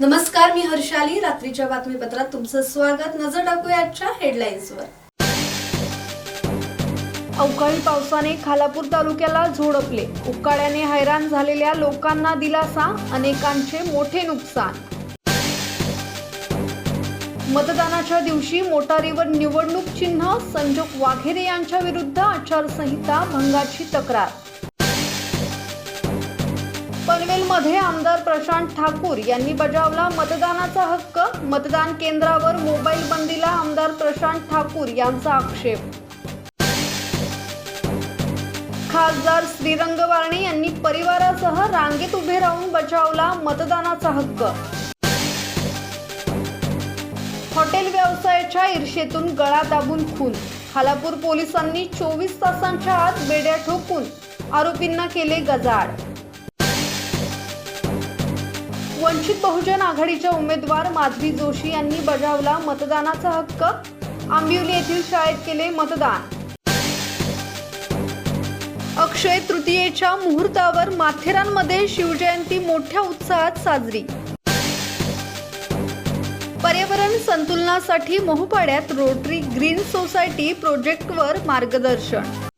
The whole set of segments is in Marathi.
नमस्कार मी हर्षाली. रात्रीच्या बातमीपत्रात तुमचं स्वागत. नजर टाकूया आजच्या हेडलाईन्सवर अवकाळी पावसाने खालापूर तालुक्याला झोडपले. उकाड्याने हैराण झालेल्या लोकांना दिलासा अनेकांचे मोठे नुकसान. मतदानाच्या दिवशी मोटारीवर निवडणूक चिन्ह संजोग वाघेरे यांच्या विरुद्ध आचारसंहिता भंगाची तक्रार. मध्ये आमदार प्रशांत ठाकूर यांनी बजावला मतदानाचा हक्क. मतदान केंद्रावर मोबाईल बंदीला आमदार प्रशांत ठाकूर यांचा आक्षेप. खासदार श्रीरंग वारणे यांनी परिवारासह रांगेत उभे राहून बजावला मतदानाचा हक्क. हॉटेल व्यवसायाच्या ईर्षेतून गळा दाबून खून. खालापूर पोलिसांनी चोवीस तासांच्या आत बेड्या ठोकून आरोपींना केले गजाड वंचित बहुजन आघाडीच्या उमेदवार माधवी जोशी यांनी बजावला मतदानाचा हक्क. आंबिवली येथील शाळेत केले मतदान. अक्षय तृतीयेच्या मुहूर्तावर माथेरानमध्ये शिवजयंती मोठ्या उत्साहात साजरी. पर्यावरण संतुलनासाठी मोहपाड्यात रोटरी ग्रीन सोसायटी प्रोजेक्टवर मार्गदर्शन.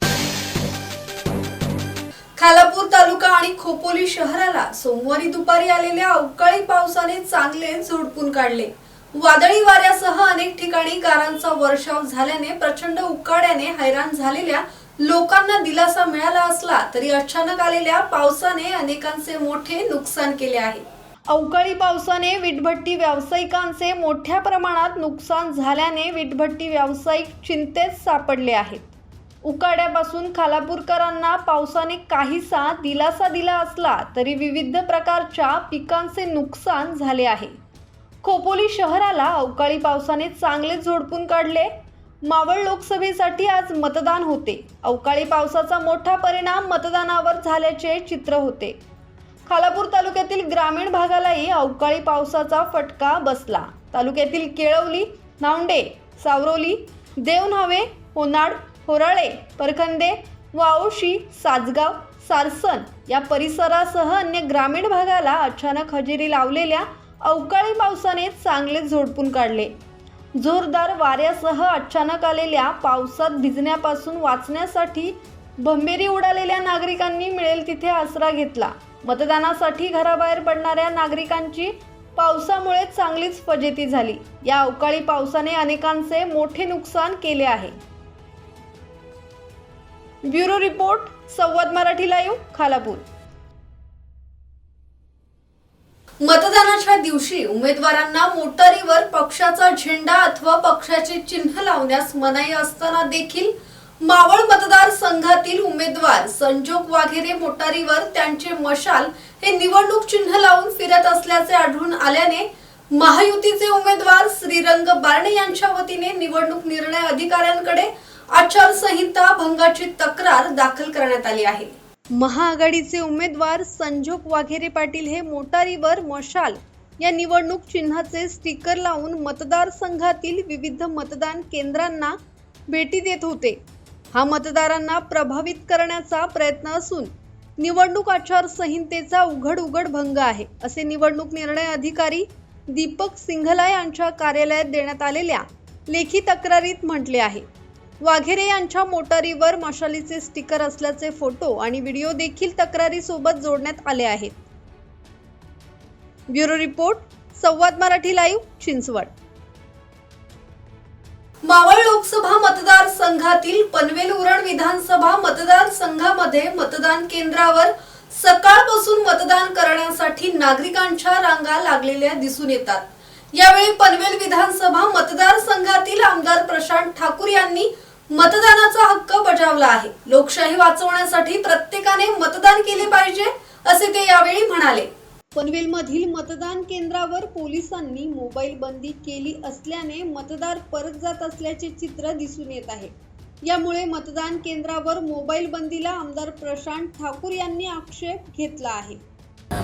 खालापूर तालुका आणि खोपोली शहराला सोमवारी दुपारी आलेल्या अवकाळी पावसाने चांगले झोडपून काढले. वादळी वाऱ्यासह अनेक ठिकाणी गारांचा वर्षाव झाल्याने प्रचंड उकाड्याने हैराण झालेल्या लोकांना दिलासा मिळाला असला तरी अचानक आलेल्या पावसाने अनेकांचे मोठे नुकसान केले आहे. अवकाळी पावसाने विटभट्टी व्यावसायिकांचे मोठ्या प्रमाणात नुकसान झाल्याने विटभट्टी व्यावसायिक चिंतेत सापडले आहेत. उकाड्यापासून खालापूरकरांना पावसाने काहीसा दिलासा दिला असला तरी विविध प्रकारच्या पिकांचे नुकसान झाले आहे. खोपोली शहराला अवकाळी पावसाने चांगले झोडपून काढले. मावळ लोकसभेसाठी आज मतदान होते. अवकाळी पावसाचा मोठा परिणाम मतदानावर झाल्याचे चित्र होते. खालापूर तालुक्यातील ग्रामीण भागालाही अवकाळी पावसाचा फटका बसला. तालुक्यातील केळवली नावंडे सावरोली देवन्हावे होनाड होराळे परखंदे वाऊशी साजगाव सारसन या परिसरासह अन्य ग्रामीण भागाला अचानक हजेरी लावलेल्या अवकाळी पावसाने चांगले झोडपून काढले. जोरदार वाऱ्यासह अचानक आलेल्या पावसात भिजण्यापासून वाचण्यासाठी भंबेरी उडालेल्या नागरिकांनी मिळेल तिथे आसरा घेतला. मतदानासाठी घराबाहेर पडणाऱ्या नागरिकांची पावसामुळे चांगलीच फजेती झाली. या अवकाळी पावसाने अनेकांचे मोठे नुकसान केले आहे. Bureau report Samvad Marathi live Khalapur. मतदानाच्या दिवशी उमेदवारांना मोटारीवर पक्षाचा झेंडा अथवा पक्षाचे चिन्ह लावण्यास मनाई असताना देखील मावळ मतदार संघातील उमेदवार संजोग वाघेरे मोटारीवर त्यांचे मशाल हे निवडणूक चिन्ह लावून फिरत असल्याचे आढळून आल्याने महायुतीचे उमेदवार श्रीरंग बारणे यांच्या वतीने निवडणूक निर्णय अधिकाऱ्यांकडे आचारसंहिता भंगाची तक्रार दाखल करण्यात आली आहे. महाआघाडीचे उमेदवार संजोग वाघेरे पाटील हे मोटारीवर मशाल या निवडणूक चिन्हाचे स्टिकर लावून मतदारसंघातील विविध मतदान केंद्रांना भेटी देत होते. हा मतदारांना प्रभावित करण्याचा प्रयत्न असून निवडणूक आचारसंहितेचा उघड उघड भंग आहे असे निवडणूक निर्णय अधिकारी दीपक सिंघला यांच्या कार्यालयात देण्यात आलेल्या लेखी तक्रारीत म्हटले आहे. वाघेरे यांच्या मोटारीवर मशालीचे स्टिकर असल्याचे फोटो आणि व्हिडिओ देखील तक्रारीसोबत जोडण्यात आले आहेत. Bureau report Samvad Marathi live Chinchwad. Maval Lok Sabha मतदारसंघातील पनवेल उरण विधानसभा मतदार संघामध्ये मतदान केंद्रावर सकाळपासून मतदान करण्यासाठी नागरिकांच्या रांगा लागलेल्या दिसून येतात. यावेळी पनवेल विधानसभा मतदारसंघातील आमदार प्रशांत ठाकूर यांनी मतदानाचा हक्क बजावला आहे. लोकशाही वाचवण्यासाठी प्रत्येकाने मतदान केले पाहिजे असे ते यावेळी म्हणाले. पनवेलमधील मतदान केंद्रावर पोलिसांनी मोबाईल बंदी केली असल्याने मतदार परत जात असल्याचे चित्र दिसून येत आहे. यामुळे मतदान केंद्रावर मोबाईल बंदीला आमदार प्रशांत ठाकूर यांनी आक्षेप घेतला आहे.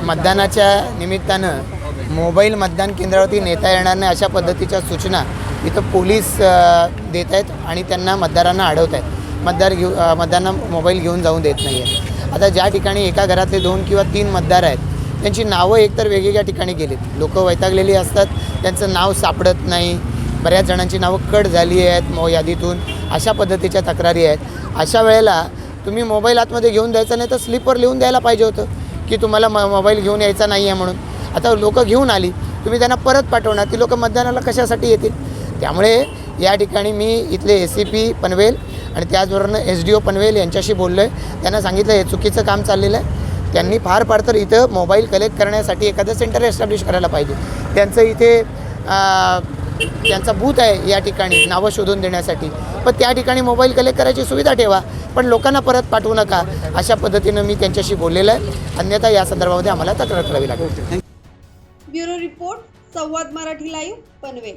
मतदानाच्या निमित्तानं मोबाईल मतदान केंद्रावरती नेता येणार नाही अशा पद्धतीच्या सूचना इथं पोलीस देत आहेत आणि त्यांना मतदारांना अडवत आहेत. मतदार घेऊ मतदारांना मोबाईल घेऊन जाऊन देत नाही आहेत आता ज्या ठिकाणी एका घरातले दोन किंवा तीन मतदार आहेत त्यांची नावं एकतर वेगवेगळ्या ठिकाणी गेलीत. लोक वैतागलेली असतात त्यांचं नाव सापडत नाही. बऱ्याच जणांची नावं कट झाली आहेत मो यादीतून. अशा पद्धतीच्या तक्रारी आहेत. अशा वेळेला तुम्ही मोबाईल आतमध्ये घेऊन द्यायचा नाही तर स्लिपवर लिहून द्यायला पाहिजे होतं. की तुम्हाला म मोबाईल घेऊन यायचा नाही आहे म्हणून. आता लोकं घेऊन आली तुम्ही त्यांना परत पाठवणार ती लोकं मतदानाला कशासाठी येतील? त्यामुळे या ठिकाणी मी इथले ए सी पी पनवेल आणि त्याचबरोबर एस डी ओ पनवेल यांच्याशी बोललो आहे त्यांना सांगितलं हे चुकीचं काम चाललेलं आहे. त्यांनी फार फार तर इथं मोबाईल कलेक्ट करण्यासाठी एखादं सेंटर एस्टॅब्लिश करायला पाहिजे. त्यांचं इथे त्यांचा बूथ आहे या ठिकाणी नावं शोधून देण्यासाठी. पण त्या ठिकाणी मोबाईल कलेक्ट करायची सुविधा ठेवा पण लोकांना परत पाठवू नका अशा पद्धतीनं मी त्यांच्याशी बोललेलं आहे. अन्यथा या संदर्भामध्ये आम्हाला तक्रार करावी लागेल. Bureau report Samvad Marathi live Panvel.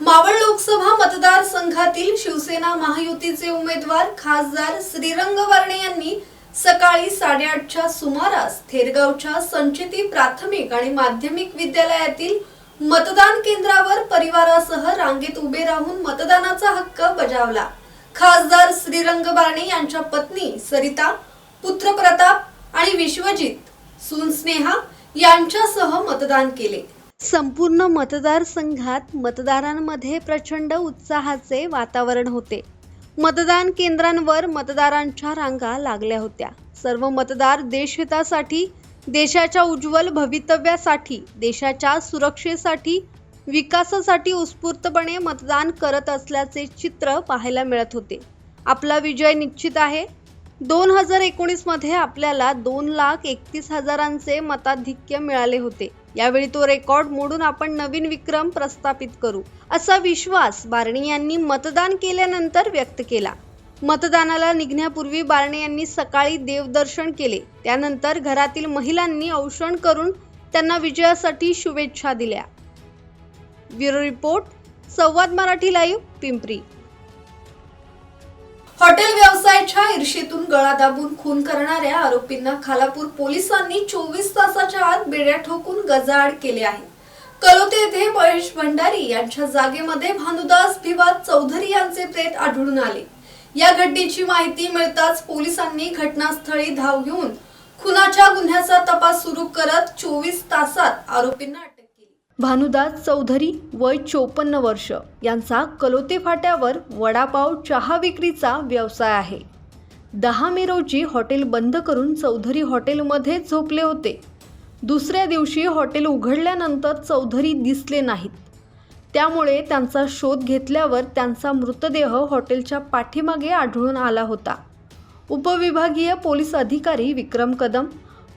Maval Lok Sabha मतदारसंघातील शिवसेना महायुतीचे उमेदवार खासदार श्रीरंग वर्णे यांनी सकाळी साडेआठच्या सुमारास थेरगावच्या संचिती प्राथमिक आणि माध्यमिक विद्यालयातील मतदान केंद्रावर परिवारासह रांगेत उभे राहून मतदानाचा हक्क बजावला. खासदार श्रीरंग बारणे यांच्या पत्नी सरिता पुत्र प्रताप आणि विश्वजित सून स्नेहा यांच्यासह मतदान केले. संपूर्ण मतदारसंघात मतदारांमध्ये प्रचंड उत्साहाचे वातावरण होते. मतदान केंद्रांवर मतदारांच्या रांगा लागल्या होत्या. सर्व मतदार देशहितासाठी देशाच्या उज्ज्वल भवितव्यासाठी देशाच्या सुरक्षेसाठी विकासासाठी उत्स्फूर्तपणे मतदान करत असल्याचे चित्र पाहायला मिळत होते. आपला विजय निश्चित आहे. दोन हजार एकोणीसमध्ये आपल्याला दोन लाख एकतीस हजारांचे मताधिक्य मिळाले होते. यावेळी तो रेकॉर्ड मोडून आपण नवीन विक्रम प्रस्थापित करू असा विश्वास बारणी यांनी मतदान केल्यानंतर व्यक्त केला. मतदानाला निघण्यापूर्वी बारणे यांनी सकाळी देवदर्शन केले. त्यानंतर घरातील महिलांनी औषण करून त्यांना विजयासाठी शुभेच्छा दिल्या. Bureau report Samvad Marathi live Pimpri. Hotel व्यवसायाच्या ईर्षेतून गळा दाबून खून करणाऱ्या आरोपींना खालापूर पोलिसांनी चोवीस तासाच्या आत बेड्या ठोकून गजाआड केले आहे. कलोते येथे महेश भंडारी यांच्या जागेमध्ये भानुदास भिवाद चौधरी यांचे प्रेत आढळून आले. या घटनेची माहिती मिळताच पोलिसांनी घटनास्थळी धाव घेऊन खुनाच्या गुन्ह्याचा तपास सुरू करत चोवीस तासात आरोपींना अटक केली. भानुदास चौधरी वय चोपन्न वर्ष. यांचा कलोते फाट्यावर वडापाव चहा विक्रीचा व्यवसाय आहे. दहा मे रोजी हॉटेल बंद करून चौधरी हॉटेलमध्ये झोपले होते. दुसऱ्या दिवशी हॉटेल उघडल्यानंतर चौधरी दिसले नाहीत. त्यामुळे त्यांचा शोध घेतल्यावर त्यांचा मृतदेह हॉटेलच्या पाठीमागे आढळून आला होता. उपविभागीय पोलीस अधिकारी विक्रम कदम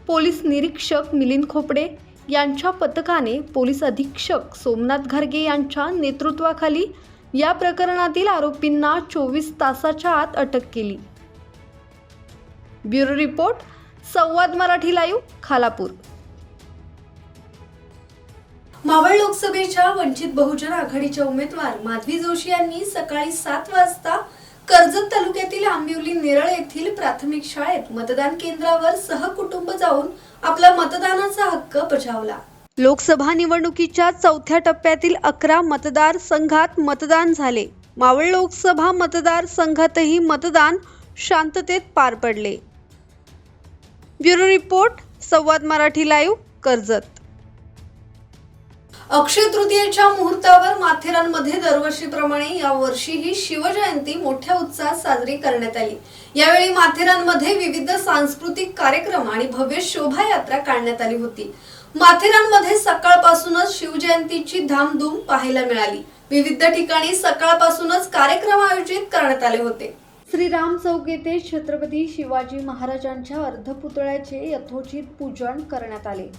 पोलीस निरीक्षक मिलिंद खोपडे यांच्या पथकाने पोलीस अधीक्षक सोमनाथ घारगे यांच्या नेतृत्वाखाली या प्रकरणातील आरोपींना चोवीस तासाच्या आत अटक केली. Bureau report Samvad Marathi live Khalapur. Maval लोकसभेच्या वंचित बहुजन आघाडीच्या उमेदवार माधवी जोशी यांनी सकाळी सात वाजता कर्जत तालुक्यातील आंबिवली नेरळ येथील प्राथमिक शाळेत मतदान केंद्रावर सहकुटुंब जाऊन आपला मतदानाचा हक्क बजावला. लोकसभा निवडणुकीच्या चौथ्या टप्प्यातील अकरा मतदार संघात मतदान झाले. मावळ लोकसभा मतदार संघातही मतदान शांततेत पार पडले. Bureau report Samvad Marathi live Karjat. अक्षय तृतीयेच्या मुहूर्तावर माथेरानमध्ये दरवर्षीप्रमाणे यावर्षीही शिवजयंती मोठ्या उत्साहात साजरी करण्यात आली. यावेळी माथेरानमध्ये विविध सांस्कृतिक कार्यक्रम आणि भव्य शोभायात्रा काढण्यात आली होती. माथेरानमध्ये सकाळपासूनच शिवजयंतीची धामधूम पाहायला मिळाली. विविध ठिकाणी सकाळपासूनच कार्यक्रम आयोजित करण्यात आले होते. श्रीराम चौक येथे छत्रपती शिवाजी महाराजांच्या अर्धपुतळ्याचे यथोचित पूजन करण्यात आले.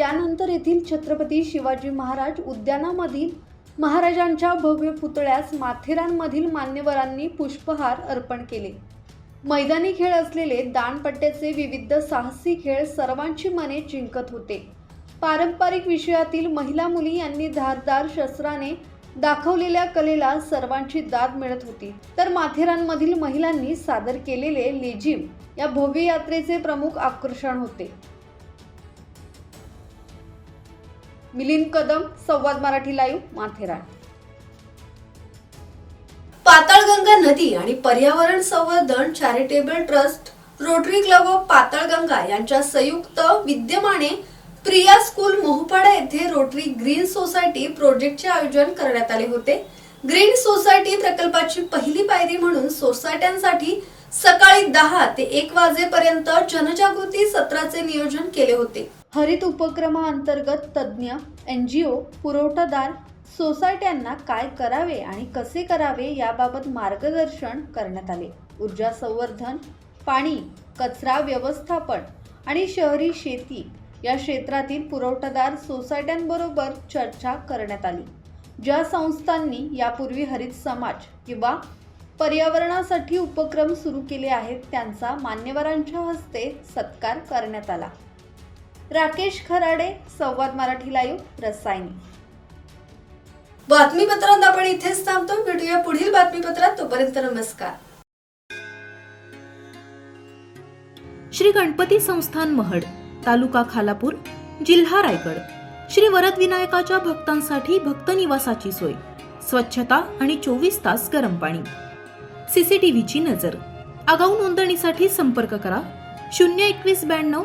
त्यानंतर येथील छत्रपती शिवाजी महाराज उद्यानामधील महाराजांच्या भव्य पुतळ्यास माथेरानमधील मान्यवरांनी पुष्पहार अर्पण केले. मैदानी खेळ असलेले दानपट्ट्याचे विविध साहसी खेळ सर्वांची मने जिंकत होते. पारंपरिक विषयातील महिला मुली यांनी धारदार शस्त्राने दाखवलेल्या कलेला सर्वांची दाद मिळत होती. तर माथेरानमधील महिलांनी सादर केलेले लेझिम या भव्य यात्रेचे प्रमुख आकर्षण होते. मिलिंद कदम संवाद मराठी लाईव्ह माथेरान. पाताळगंगा नदी आणि पर्यावरण संवर्धन charitable trust Rotary club of Patalganga यांच्या संयुक्त विद्यमाने प्रिया स्कूल मोहपाडा येथे रोटरी ग्रीन सोसायटी प्रोजेक्टचे आयोजन करण्यात आले होते. ग्रीन सोसायटी प्रकल्पाची पहिली पायरी म्हणून सोसायट्यांसाठी सकाळी दहा ते एक वाजेपर्यंत जनजागृती सत्राचे नियोजन केले होते. हरित उपक्रमाअंतर्गत तज्ज्ञ एन जी ओ पुरवठादार सोसायट्यांना काय करावे आणि कसे करावे याबाबत मार्गदर्शन करण्यात आले. ऊर्जा संवर्धन पाणी कचरा व्यवस्थापन आणि शहरी शेती या क्षेत्रातील पुरवठादार सोसायट्यांबरोबर चर्चा करण्यात आली. ज्या संस्थांनी यापूर्वी हरित समाज किंवा पर्यावरणासाठी उपक्रम सुरू केले आहेत त्यांचा मान्यवरांच्या हस्ते सत्कार करण्यात आला. राकेश खराडे संवाद मराठी लाईव्ह रसायनी. बातमीपत्रात आपण इथेच थांबतो. भेटूया पुढील बातमीपत्रात. तोपर्यंत नमस्कार. श्री गणपती संस्थान महड तालुका खालापूर जिल्हा रायगड. श्री वरद विनायकाच्या भक्तांसाठी भक्त निवासाची सोय. स्वच्छता आणि चोवीस तास गरम पाणी. सीसीटीव्हीची नजर. आगाऊ नोंदणीसाठी संपर्क करा. शून्य एकवीस ब्याण्णव